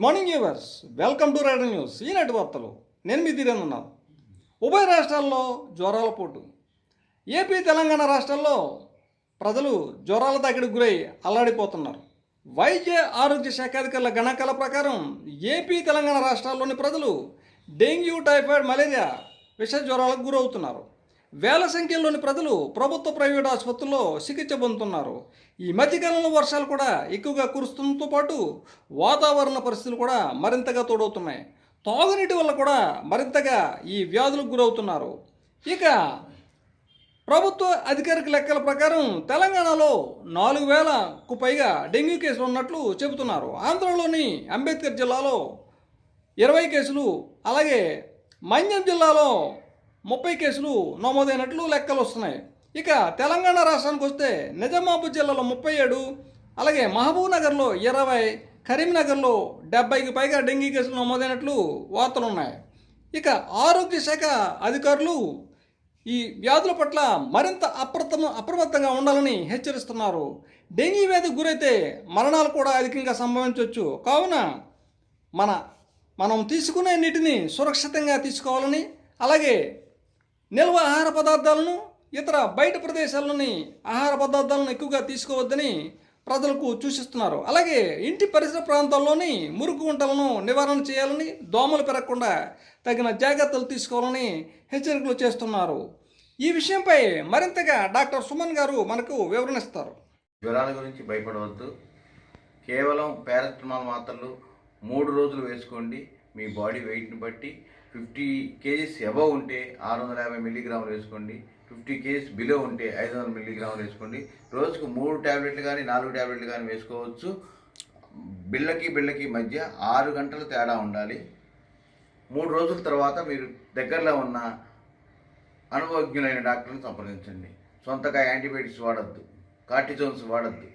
Morning viewers welcome to rider news ఈనాటి వార్తలు నేను మీ తీరనున్నాను ఉభయ రాష్ట్రాల్లో జ్వరాల పోటు. ఏపీ తెలంగాణ రాష్ట్రాల్లో ప్రజలు జ్వరాల తాకిడికి గురై అల్లాడిపోతున్నారు. వైద్య ఆరోగ్య శాఖ అధికారుల గణాంకాల ప్రకారం ఏపీ తెలంగాణ రాష్ట్రాల్లోని ప్రజలు డెంగ్యూ టైఫాయిడ్ మలేరియా విష జ్వరాలకు గురవుతున్నారు. వేల సంఖ్యలోని ప్రజలు ప్రభుత్వ ప్రైవేట్ ఆసుపత్రుల్లో చికిత్స పొందుతున్నారు. ఈ మధ్యకాలంలో వర్షాలు కూడా ఎక్కువగా కురుస్తుండటంతో పాటు వాతావరణ పరిస్థితులు కూడా మరింతగా తోడవుతున్నాయి. తాగునీటి వల్ల కూడా మరింతగా ఈ వ్యాధులకు గురవుతున్నారు. ఇక ప్రభుత్వ అధికారిక లెక్కల ప్రకారం తెలంగాణలో నాలుగు వేలకు పైగా డెంగ్యూ కేసులు ఉన్నట్లు చెబుతున్నారు. ఆంధ్రలోని అంబేద్కర్ జిల్లాలో ఇరవై కేసులు అలాగే మన్యం జిల్లాలో ముప్పై కేసులు నమోదైనట్లు లెక్కలు వస్తున్నాయి. ఇక తెలంగాణ రాష్ట్రానికి వస్తే నిజామాబాద్ జిల్లాలో ముప్పై ఏడు అలాగే మహబూబ్ నగర్లో ఇరవై కరీంనగర్లో డెబ్బైకి పైగా డెంగీ కేసులు నమోదైనట్లు వార్తలు ఉన్నాయి. ఇక ఆరోగ్య శాఖ అధికారులు ఈ వ్యాధుల పట్ల మరింత అప్రమ అప్రమత్తంగా ఉండాలని హెచ్చరిస్తున్నారు. డెంగీ వ్యాధికి గురైతే మరణాలు కూడా అధికంగా సంభవించవచ్చు కావున మన మనం తీసుకునే నీటిని సురక్షితంగా తీసుకోవాలని అలాగే నిల్వ ఆహార పదార్థాలను ఇతర బయట ప్రదేశాల్లోని ఆహార పదార్థాలను ఎక్కువగా తీసుకోవద్దని ప్రజలకు సూచిస్తున్నారు. అలాగే ఇంటి పరిసర ప్రాంతాల్లోని మురుగు గుంటలను నివారణ చేయాలని దోమలు పెరగకుండా తగిన జాగ్రత్తలు తీసుకోవాలని హెచ్చరికలు చేస్తున్నారు. ఈ విషయంపై మరింతగా డాక్టర్ సుమన్ గారు మనకు వివరణిస్తారు జ్వరాల గురించి భయపడవద్దు. కేవలం పారాసిటమాల్ మాత్రలు మూడు రోజులు వేసుకోండి. మీ బాడీ వెయిట్ని బట్టి ఫిఫ్టీ కేజీస్ అబవ్ ఉంటే ఆరు వందల యాభై మిల్లీగ్రాములు వేసుకోండి. ఫిఫ్టీ కేజీస్ బిలో ఉంటే ఐదు వందల మిల్లీగ్రాములు వేసుకోండి. రోజుకు మూడు ట్యాబ్లెట్లు కానీ నాలుగు ట్యాబ్లెట్లు కానీ వేసుకోవచ్చు. బిళ్ళకి బిళ్ళకి మధ్య ఆరు గంటల తేడా ఉండాలి. మూడు రోజుల తర్వాత మీరు దగ్గరలో ఉన్న అనుభవజ్ఞులైన డాక్టర్ని సంప్రదించండి. సొంతగా యాంటీబయాటిక్స్ వాడద్దు. కార్టిజోన్స్ వాడద్దు.